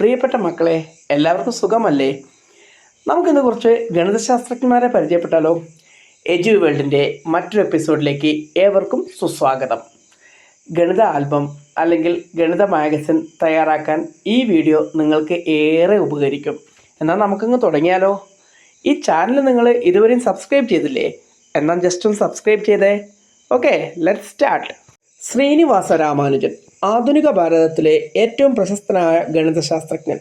പ്രിയപ്പെട്ട മക്കളെ എല്ലാവർക്കും സുഖമല്ലേ? നമുക്കിന്ന് കുറച്ച് ഗണിതശാസ്ത്രജ്ഞന്മാരെ പരിചയപ്പെട്ടാലോ? എജു വേൾഡിന്റെ മറ്റൊരു എപ്പിസോഡിലേക്ക് ഏവർക്കും സുസ്വാഗതം. ഗണിത ആൽബം അല്ലെങ്കിൽ ഗണിത മാഗസിൻ തയ്യാറാക്കാൻ ഈ വീഡിയോ നിങ്ങൾക്ക് ഏറെ ഉപകരിക്കും. എന്നാൽ നമുക്കങ്ങ് തുടങ്ങിയാലോ? ഈ ചാനൽ നിങ്ങൾ ഇതുവരെയും സബ്സ്ക്രൈബ് ചെയ്തില്ലേ? എന്നാൽ ജസ്റ്റ് ഒന്ന് സബ്സ്ക്രൈബ് ചെയ്തേ. Okay let start Srinivasa Ramanujan. ആധുനിക ഭാരതത്തിലെ ഏറ്റവും പ്രശസ്തനായ ഗണിതശാസ്ത്രജ്ഞൻ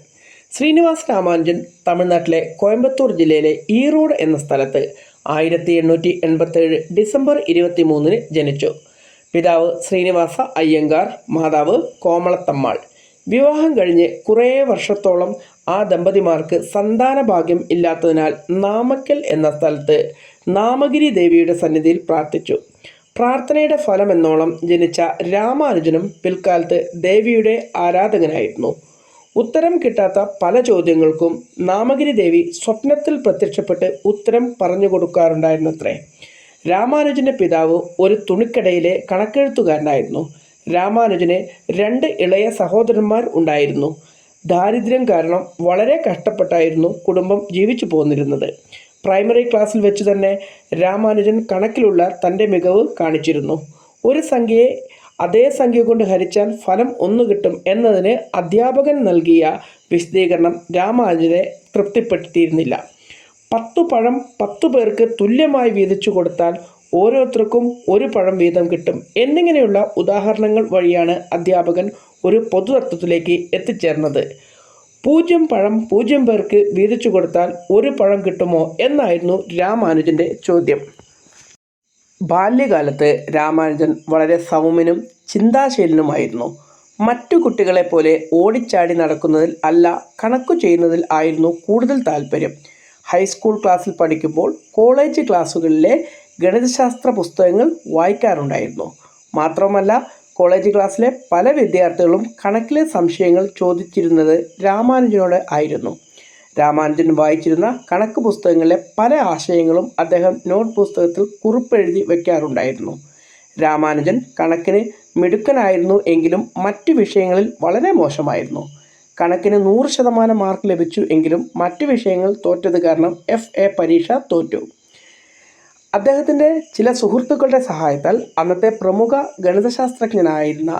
ശ്രീനിവാസ് രാമാനുജൻ തമിഴ്നാട്ടിലെ കോയമ്പത്തൂർ ജില്ലയിലെ ഈറോഡ് എന്ന സ്ഥലത്ത് ആയിരത്തി എണ്ണൂറ്റി എൺപത്തേഴ് ഡിസംബർ ഇരുപത്തി മൂന്നിന് ജനിച്ചു. പിതാവ് ശ്രീനിവാസ അയ്യങ്കാർ മാതാവ് കോമളത്തമ്മാൾ. വിവാഹം കഴിഞ്ഞ് കുറേ വർഷത്തോളം ആ ദമ്പതിമാർക്ക് സന്താന ഭാഗ്യം ഇല്ലാത്തതിനാൽ നാമക്കൽ എന്ന സ്ഥലത്ത് നാമഗിരി ദേവിയുടെ സന്നിധിയിൽ പ്രാർത്ഥിച്ചു. പ്രാർത്ഥനയുടെ ഫലമെന്നോണം ജനിച്ച രാമാനുജനും പിൽക്കാലത്ത് ദേവിയുടെ ആരാധകനായിരുന്നു. ഉത്തരം കിട്ടാത്ത പല ചോദ്യങ്ങൾക്കും നാമഗിരി ദേവി സ്വപ്നത്തിൽ പ്രത്യക്ഷപ്പെട്ട് ഉത്തരം പറഞ്ഞു കൊടുക്കാറുണ്ടായിരുന്നത്രേ. രാമാനുജന്റെ പിതാവ് ഒരു തുണിക്കടയിലെ കണക്കെഴുത്തുകാരനായിരുന്നു. രാമാനുജന് രണ്ട് ഇളയ സഹോദരന്മാർ ഉണ്ടായിരുന്നു. ദാരിദ്ര്യം കാരണം വളരെ കഷ്ടപ്പെട്ടായിരുന്നു കുടുംബം ജീവിച്ചു പോന്നിരുന്നത്. പ്രൈമറി ക്ലാസ്സിൽ വെച്ച് തന്നെ രാമാനുജൻ കണക്കിലുള്ള തന്റെ മികവ് കാണിച്ചിരുന്നു. ഒരു സംഖ്യയെ അതേ സംഖ്യ കൊണ്ട് ഹരിച്ചാൽ ഫലം ഒന്ന് കിട്ടും എന്നതിന് അധ്യാപകൻ നൽകിയ വിശദീകരണം രാമാനുജനെ തൃപ്തിപ്പെടുത്തിയിരുന്നില്ല. പത്തു പഴം പത്തു പേർക്ക് തുല്യമായി വീതിച്ചു കൊടുത്താൽ ഓരോരുത്തർക്കും ഒരു പഴം വീതം കിട്ടും. എന്നിങ്ങനെയുള്ള ഉദാഹരണങ്ങൾ വഴിയാണ് അധ്യാപകൻ ഒരു പൊതുതത്വത്തിലേക്ക് എത്തിച്ചേർന്നത്. പൂജ്യം പഴം പൂജ്യം പേർക്ക് വീതിച്ചു കൊടുത്താൽ ഒരു പഴം കിട്ടുമോ എന്നായിരുന്നു രാമാനുജന്റെ ചോദ്യം. ബാല്യകാലത്ത് രാമാനുജൻ വളരെ സൗമ്യനും ചിന്താശീലനുമായിരുന്നു. മറ്റു കുട്ടികളെ പോലെ ഓടിച്ചാടി നടക്കുന്നതിൽ അല്ല കണക്കു ചെയ്യുന്നതിൽ ആയിരുന്നു കൂടുതൽ താല്പര്യം. ഹൈസ്കൂൾ ക്ലാസ്സിൽ പഠിക്കുമ്പോൾ കോളേജ് ക്ലാസ്സുകളിലെ ഗണിതശാസ്ത്ര പുസ്തകങ്ങൾ വായിക്കാറുണ്ടായിരുന്നു. മാത്രമല്ല കോളേജ് ക്ലാസ്സിലെ പല വിദ്യാർത്ഥികളും കണക്കിലെ സംശയങ്ങൾ ചോദിച്ചിരുന്നത് രാമാനുജനോട് ആയിരുന്നു. രാമാനുജൻ വായിച്ചിരുന്ന കണക്ക് പുസ്തകങ്ങളിലെ പല ആശയങ്ങളും അദ്ദേഹം നോട്ട് പുസ്തകത്തിൽ കുറിപ്പെഴുതി വയ്ക്കാറുണ്ടായിരുന്നു രാമാനുജൻ കണക്കിന് മിടുക്കനായിരുന്നു എങ്കിലും മറ്റു വിഷയങ്ങളിൽ വളരെ മോശമായിരുന്നു. കണക്കിന് നൂറ് ശതമാനം മാർക്ക് ലഭിച്ചു എങ്കിലും മറ്റു വിഷയങ്ങൾ തോറ്റത് കാരണം എഫ് എ പരീക്ഷ തോറ്റു. അദ്ദേഹത്തിന്റെ ചില സുഹൃത്തുക്കളുടെ സഹായത്താൽ അന്നത്തെ പ്രമുഖ ഗണിതശാസ്ത്രജ്ഞനായിരുന്ന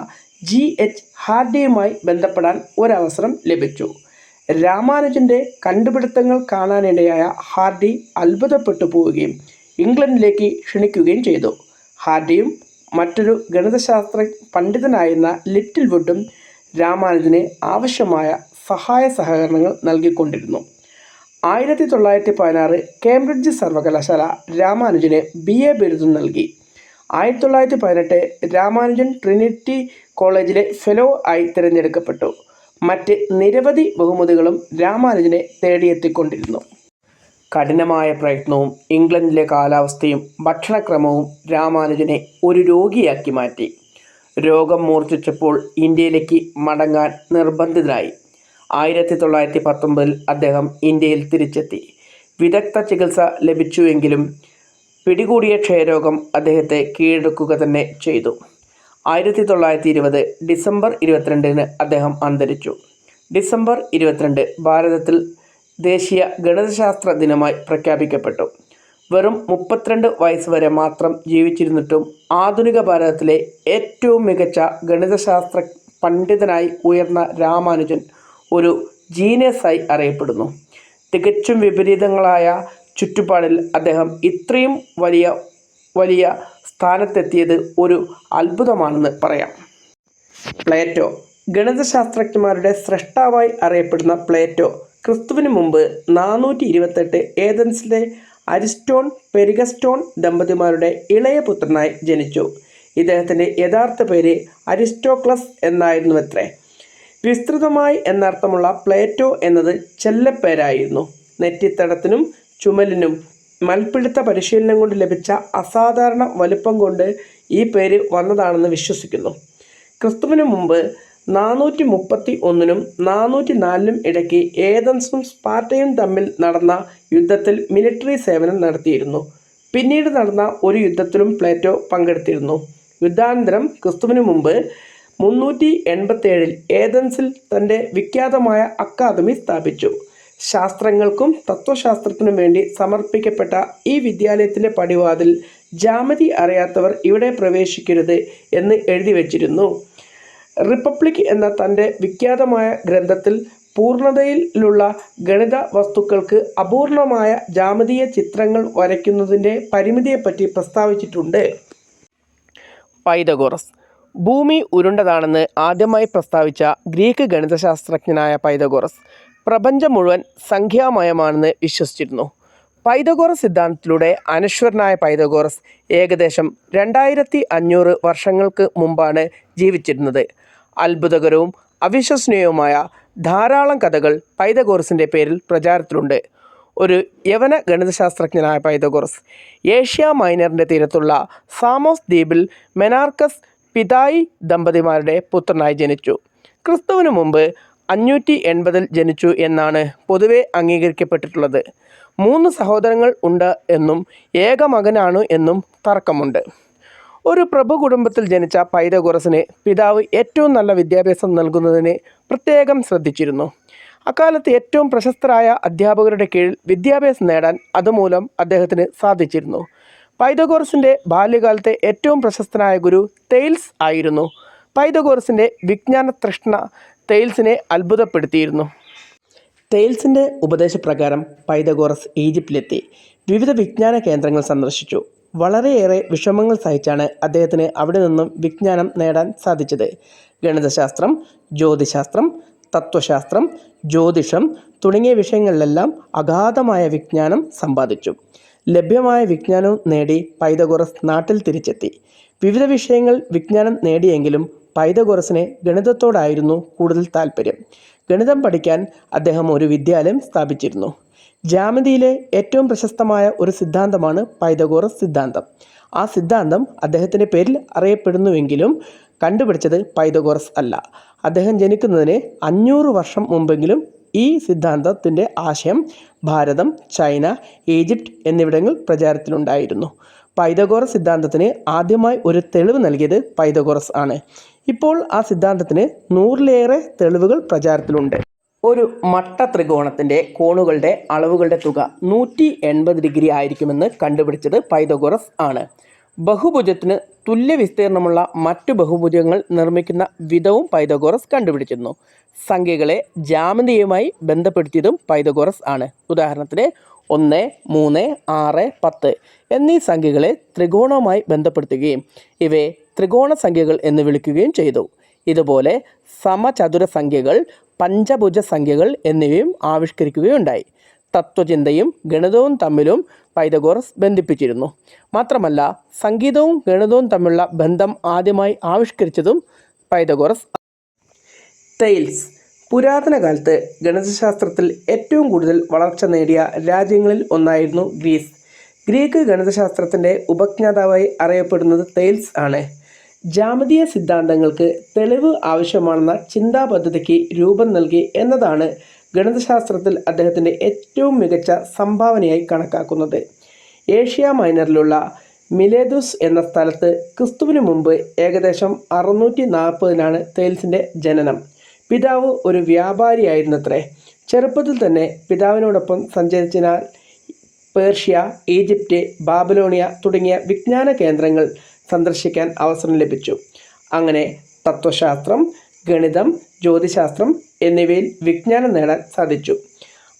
ജി എച്ച് ഹാർഡിയുമായി ബന്ധപ്പെടാൻ ഒരവസരം ലഭിച്ചു. രാമാനുജന്റെ കണ്ടുപിടുത്തങ്ങൾ കാണാനിടയായ ഹാർഡി അത്ഭുതപ്പെട്ടു പോവുകയും ഇംഗ്ലണ്ടിലേക്ക് ക്ഷണിക്കുകയും ചെയ്തു. ഹാർഡിയും മറ്റൊരു ഗണിതശാസ്ത്ര പണ്ഡിതനായിരുന്ന ലിറ്റിൽ വുഡും രാമാനുജന് ആവശ്യമായ സഹായ സഹകരണങ്ങൾ നൽകിക്കൊണ്ടിരുന്നു. ആയിരത്തി തൊള്ളായിരത്തി പതിനാറ് കേംബ്രിഡ്ജ് സർവകലാശാല രാമാനുജന് ബി എ ബിരുദം നൽകി. ആയിരത്തി തൊള്ളായിരത്തി പതിനെട്ട് രാമാനുജൻ ട്രിനിറ്റി കോളേജിലെ ഫെലോ ആയി തിരഞ്ഞെടുക്കപ്പെട്ടു. മറ്റ് നിരവധി ബഹുമതികളും രാമാനുജനെ തേടിയെത്തിക്കൊണ്ടിരുന്നു. കഠിനമായ പ്രയത്നവും ഇംഗ്ലണ്ടിലെ കാലാവസ്ഥയും ഭക്ഷണക്രമവും രാമാനുജനെ ഒരു രോഗിയാക്കി മാറ്റി. രോഗം മൂർച്ഛിച്ചപ്പോൾ ഇന്ത്യയിലേക്ക് മടങ്ങാൻ നിർബന്ധിതനായി. ആയിരത്തി തൊള്ളായിരത്തി പത്തൊമ്പതിൽ അദ്ദേഹം ഇന്ത്യയിൽ തിരിച്ചെത്തി. വിദഗ്ധ ചികിത്സ ലഭിച്ചുവെങ്കിലും പിടികൂടിയ ക്ഷയരോഗം അദ്ദേഹത്തെ കീഴടക്കുക തന്നെ ചെയ്തു. ആയിരത്തി തൊള്ളായിരത്തി ഇരുപത് ഡിസംബർ ഇരുപത്തിരണ്ടിന് അദ്ദേഹം അന്തരിച്ചു. ഡിസംബർ ഇരുപത്തിരണ്ട് ഭാരതത്തിൽ ദേശീയ ഗണിതശാസ്ത്ര ദിനമായി പ്രഖ്യാപിക്കപ്പെട്ടു. വെറും മുപ്പത്തിരണ്ട് വയസ്സ് വരെ മാത്രം ജീവിച്ചിരുന്നിട്ടും ആധുനിക ഭാരതത്തിലെ ഏറ്റവും മികച്ച ഗണിതശാസ്ത്ര പണ്ഡിതനായി ഉയർന്ന രാമാനുജൻ ഒരു ജീനിയസായി അറിയപ്പെടുന്നു. തികച്ചും വിപരീതങ്ങളായ ചുറ്റുപാടിൽ അദ്ദേഹം ഇത്രയും വലിയ വലിയ സ്ഥാനത്തെത്തിയത് ഒരു അത്ഭുതമാണെന്ന് പറയാം. പ്ലേറ്റോ ഗണിതശാസ്ത്രജ്ഞന്മാരുടെ സ്രഷ്ടാവായി അറിയപ്പെടുന്ന പ്ലേറ്റോ ക്രിസ്തുവിന് മുമ്പ് നാനൂറ്റി ഇരുപത്തെട്ട് ഏതൻസിലെ അരിസ്റ്റോൺ പെരിഗസ്റ്റോൺ ദമ്പതിമാരുടെ ഇളയ പുത്രനായി ജനിച്ചു. ഇദ്ദേഹത്തിന്റെ യഥാർത്ഥ പേര് അരിസ്റ്റോക്ലസ് എന്നായിരുന്നുവത്രേ. വിസ്തൃതമായി എന്നർത്ഥമുള്ള പ്ലേറ്റോ എന്നത് ചെല്ലപ്പേരായിരുന്നു. നെറ്റിത്തടത്തിനും ചുമലിനും മൽപിടുത്ത പരിശീലനം കൊണ്ട് ലഭിച്ച അസാധാരണ വലുപ്പം കൊണ്ട് ഈ പേര് വന്നതാണെന്ന് വിശ്വസിക്കുന്നു. ക്രിസ്തുവിന് മുമ്പ് നാനൂറ്റി മുപ്പത്തി ഒന്നിനും നാനൂറ്റി നാലിനും ഇടയ്ക്ക് ഏതൻസും സ്പാർട്ടയും തമ്മിൽ നടന്ന യുദ്ധത്തിൽ മിലിറ്ററി സേവനം നടത്തിയിരുന്നു. പിന്നീട് നടന്ന ഒരു യുദ്ധത്തിലും പ്ലേറ്റോ പങ്കെടുത്തിരുന്നു. യുദ്ധാനന്തരം ക്രിസ്തുവിന് മുമ്പ് മുന്നൂറ്റി എൺപത്തേഴിൽ ഏതൻസിൽ തന്റെ വിഖ്യാതമായ അക്കാദമി സ്ഥാപിച്ചു. ശാസ്ത്രങ്ങൾക്കും തത്വശാസ്ത്രത്തിനും വേണ്ടി സമർപ്പിക്കപ്പെട്ട ഈ വിദ്യാലയത്തിന്റെ പടിവാതിൽ ജാമതി അറിയാത്തവർ ഇവിടെ പ്രവേശിക്കരുത് എന്ന് എഴുതി വച്ചിരുന്നു. റിപ്പബ്ലിക് എന്ന തന്റെ വിഖ്യാതമായ ഗ്രന്ഥത്തിൽ പൂർണതയിലുള്ള ഗണിത വസ്തുക്കൾക്ക് അപൂർണമായ ജാമതീയ ചിത്രങ്ങൾ വരയ്ക്കുന്നതിന്റെ പരിമിതിയെപ്പറ്റി പ്രസ്താവിച്ചിട്ടുണ്ട്. പൈതഗോറസ് ഭൂമി ഉരുണ്ടതാണെന്ന് ആദ്യമായി പ്രസ്താവിച്ച ഗ്രീക്ക് ഗണിതശാസ്ത്രജ്ഞനായ പൈതഗോറസ് പ്രപഞ്ചം മുഴുവൻ സംഖ്യാമയമാണെന്ന് വിശ്വസിച്ചിരുന്നു. പൈതഗോറസ് സിദ്ധാന്തത്തിലൂടെ അനശ്വരനായ പൈതഗോറസ് ഏകദേശം രണ്ടായിരത്തി അഞ്ഞൂറ് വർഷങ്ങൾക്ക് മുമ്പാണ് ജീവിച്ചിരുന്നത്. അത്ഭുതകരവും അവിശ്വസനീയവുമായ ധാരാളം കഥകൾ പൈതഗോറസിന്റെ പേരിൽ പ്രചാരത്തിലുണ്ട്. ഒരു യവന ഗണിതശാസ്ത്രജ്ഞനായ പൈതഗോറസ് ഏഷ്യ മൈനറിന്റെ തീരത്തുള്ള സാമോസ് ദ്വീപിൽ മെനാർക്കസ് പിതായി ദമ്പതിമാരുടെ പുത്രനായി ജനിച്ചു. ക്രിസ്തുവിന് മുമ്പ് അഞ്ഞൂറ്റി എൺപതിൽ ജനിച്ചു എന്നാണ് പൊതുവെ അംഗീകരിക്കപ്പെട്ടിട്ടുള്ളത്. മൂന്ന് സഹോദരങ്ങൾ ഉണ്ട് എന്നും ഏക മകനാണ് എന്നും തർക്കമുണ്ട്. ഒരു പ്രഭു കുടുംബത്തിൽ ജനിച്ച പൈതകുറസിന് പിതാവ് ഏറ്റവും നല്ല വിദ്യാഭ്യാസം നൽകുന്നതിന് പ്രത്യേകം ശ്രദ്ധിച്ചിരുന്നു. അക്കാലത്ത് ഏറ്റവും പ്രശസ്തരായ അധ്യാപകരുടെ കീഴിൽ വിദ്യാഭ്യാസം നേടാൻ അതുമൂലം അദ്ദേഹത്തിന് സാധിച്ചിരുന്നു. പൈതഗോറസിന്റെ ബാല്യകാലത്തെ ഏറ്റവും പ്രശസ്തനായ ഗുരു തെയിൽസ് ആയിരുന്നു. പൈതഗോറസിന്റെ വിജ്ഞാന തൃഷ്ണ തെയിൽസിനെ അത്ഭുതപ്പെടുത്തിയിരുന്നു. തെയിൽസിന്റെ ഉപദേശപ്രകാരം പൈതഗോറസ് ഈജിപ്തിലെത്തി. വിവിധ വിജ്ഞാന കേന്ദ്രങ്ങൾ സന്ദർശിച്ചു. വളരെയേറെ വിഷമങ്ങൾ സഹിച്ചാണ് അദ്ദേഹത്തിന് അവിടെ നിന്നും വിജ്ഞാനം നേടാൻ സാധിച്ചത്. ഗണിതശാസ്ത്രം ജ്യോതിശാസ്ത്രം തത്വശാസ്ത്രം ജ്യോതിഷം തുടങ്ങിയ വിഷയങ്ങളിലെല്ലാം അഗാധമായ വിജ്ഞാനം സമ്പാദിച്ചു. ലഭ്യമായ വിജ്ഞാനവും നേടി പൈതഗോറസ് നാട്ടിൽ തിരിച്ചെത്തി. വിവിധ വിഷയങ്ങൾ വിജ്ഞാനം നേടിയെങ്കിലും പൈതഗോറസിന് ഗണിതത്തോടായിരുന്നു കൂടുതൽ താല്പര്യം ഗണിതം പഠിക്കാൻ അദ്ദേഹം ഒരു വിദ്യാലയം സ്ഥാപിച്ചിരുന്നു. ജാമിതിയിലെ ഏറ്റവും പ്രശസ്തമായ ഒരു സിദ്ധാന്തമാണ് പൈതഗോറസ് സിദ്ധാന്തം. ആ സിദ്ധാന്തം അദ്ദേഹത്തിന്റെ പേരിൽ അറിയപ്പെടുന്നുവെങ്കിലും കണ്ടുപിടിച്ചത് പൈതഗോറസ് അല്ല. അദ്ദേഹം ജനിക്കുന്നതിന് അഞ്ഞൂറ് വർഷം മുമ്പെങ്കിലും ഈ സിദ്ധാന്തത്തിന്റെ ആശയം ഭാരതം ചൈന ഈജിപ്റ്റ് എന്നിവിടങ്ങൾ പ്രചാരത്തിലുണ്ടായിരുന്നു. പൈതഗോറസ് സിദ്ധാന്തത്തിന് ആദ്യമായി ഒരു തെളിവ് നൽകിയത് പൈതഗോറസ് ആണ്. ഇപ്പോൾ ആ സിദ്ധാന്തത്തിന് നൂറിലേറെ തെളിവുകൾ പ്രചാരത്തിലുണ്ട്. ഒരു മട്ട ത്രികോണത്തിന്റെ കോണുകളുടെ അളവുകളുടെ തുക നൂറ്റി എൺപത് ഡിഗ്രി ആയിരിക്കുമെന്ന് കണ്ടുപിടിച്ചത് പൈതഗോറസ് ആണ്. ബഹുഭുജത്തിന് തുല്യ വിസ്തീർണമുള്ള മറ്റു ബഹുഭുജങ്ങൾ നിർമ്മിക്കുന്ന വിധവും പൈതഗോറസ് കണ്ടുപിടിച്ചിരുന്നു. സംഖ്യകളെ ജാമിതീയമായി ബന്ധപ്പെടുത്തിയതും പൈതഗോറസ് ആണ്. ഉദാഹരണത്തിന് ഒന്ന് മൂന്ന് ആറ് പത്ത് എന്നീ സംഖ്യകളെ ത്രികോണവുമായി ബന്ധപ്പെടുത്തുകയും ഇവയെ ത്രികോണ സംഖ്യകൾ എന്ന് വിളിക്കുകയും ചെയ്തു. ഇതുപോലെ സമചതുര സംഖ്യകൾ പഞ്ചഭുജ സംഖ്യകൾ എന്നിവയും ആവിഷ്കരിക്കുകയുണ്ടായി. തത്വചിന്തയും ഗണിതവും തമ്മിലും പൈതഗോറസ് ബന്ധിപ്പിച്ചിരുന്നു. മാത്രമല്ല സംഗീതവും ഗണിതവും തമ്മിലുള്ള ബന്ധം ആദ്യമായി ആവിഷ്കരിച്ചതും പൈതഗോറസ് തെയിൽസ്. പുരാതന കാലത്ത് ഗണിതശാസ്ത്രത്തിൽ ഏറ്റവും കൂടുതൽ വളർച്ച നേടിയ രാജ്യങ്ങളിൽ ഒന്നായിരുന്നു ഗ്രീസ്. ഗ്രീക്ക് ഗണിതശാസ്ത്രത്തിന്റെ ഉപജ്ഞാതാവായി അറിയപ്പെടുന്നത് തെയിൽസ് ആണ്. ജാമതീയ സിദ്ധാന്തങ്ങൾക്ക് തെളിവ് ആവശ്യമാണെന്ന ചിന്താപദ്ധതിക്ക് രൂപം നൽകി എന്നതാണ് ഗണിതശാസ്ത്രത്തിൽ അദ്ദേഹത്തിന്റെ ഏറ്റവും മികച്ച സംഭാവനയായി കണക്കാക്കുന്നത്. ഏഷ്യ മൈനറിലുള്ള മിലേദുസ് എന്ന സ്ഥലത്ത് ക്രിസ്തുവിന് മുമ്പ് ഏകദേശം അറുന്നൂറ്റി നാൽപ്പതിനാണ് തേൽസിന്റെ ജനനം. പിതാവ് ഒരു വ്യാപാരിയായിരുന്നത്രേ. ചെറുപ്പത്തിൽ തന്നെ പിതാവിനോടൊപ്പം സഞ്ചരിച്ചതിനാൽ പേർഷ്യ ഈജിപ്റ്റ് ബാബലോണിയ തുടങ്ങിയ വിജ്ഞാന കേന്ദ്രങ്ങൾ സന്ദർശിക്കാൻ അവസരം ലഭിച്ചു. അങ്ങനെ തത്വശാസ്ത്രം ഗണിതം ജ്യോതിശാസ്ത്രം എന്നിവയിൽ വിജ്ഞാനം നേടാൻ സാധിച്ചു.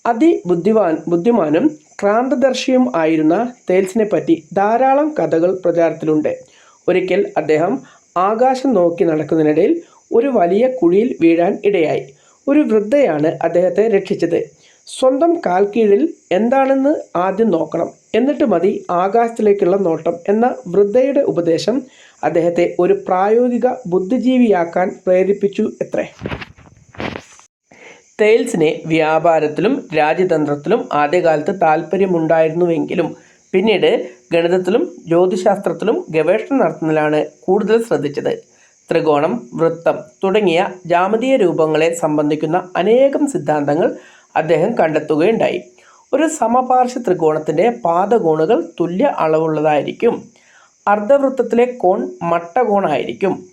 അതിബുദ്ധിവാൻ ബുദ്ധിമാനും ക്രാന്തദർശിയും ആയിരുന്ന തേൽസിനെ പറ്റി ധാരാളം കഥകൾ പ്രചാരത്തിലുണ്ട്. ഒരിക്കൽ അദ്ദേഹം ആകാശം നോക്കി നടക്കുന്നതിനിടയിൽ ഒരു വലിയ കുഴിയിൽ വീഴാൻ ഇടയായി. ഒരു വൃദ്ധയാണ് അദ്ദേഹത്തെ രക്ഷിച്ചത്. സ്വന്തം കീഴിൽ എന്താണെന്ന് ആദ്യം നോക്കണം. എന്നിട്ട് മതി ആകാശത്തിലേക്കുള്ള നോട്ടം എന്ന വൃദ്ധയുടെ ഉപദേശം അദ്ദേഹത്തെ ഒരു പ്രായോഗിക ബുദ്ധിജീവിയാക്കാൻ പ്രേരിപ്പിച്ചു എത്രേ. തെയിൽസിനെ വ്യാപാരത്തിലും രാജ്യതന്ത്രത്തിലും ആദ്യകാലത്ത് താല്പര്യമുണ്ടായിരുന്നുവെങ്കിലും പിന്നീട് ഗണിതത്തിലും ജ്യോതിശാസ്ത്രത്തിലും ഗവേഷണം നടത്തുന്നതിലാണ് കൂടുതൽ ശ്രദ്ധിച്ചത്. ത്രികോണം വൃത്തം തുടങ്ങിയ ജാമതീയ രൂപങ്ങളെ സംബന്ധിക്കുന്ന അനേകം സിദ്ധാന്തങ്ങൾ അദ്ദേഹം കണ്ടെത്തുകയുണ്ടായി. ഒരു സമപാർശ്വ ത്രികോണത്തിന്റെ പാദകോണുകൾ തുല്യ അളവുള്ളതായിരിക്കും. അർദ്ധവൃത്തത്തിലെ കോൺ മട്ടകോണായിരിക്കും.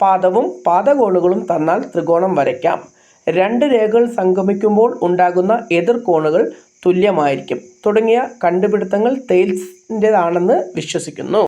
പാദവും പാദകോണുകളും തന്നാൽ ത്രികോണം വരയ്ക്കാം. രണ്ട് രേഖകൾ സംഗമിക്കുമ്പോൾ ഉണ്ടാകുന്ന എതിർകോണുകൾ തുല്യമായിരിക്കും. തുടങ്ങിയ കണ്ടുപിടുത്തങ്ങൾ തെയിൽസിന്റെതാണെന്ന് വിശ്വസിക്കുന്നു.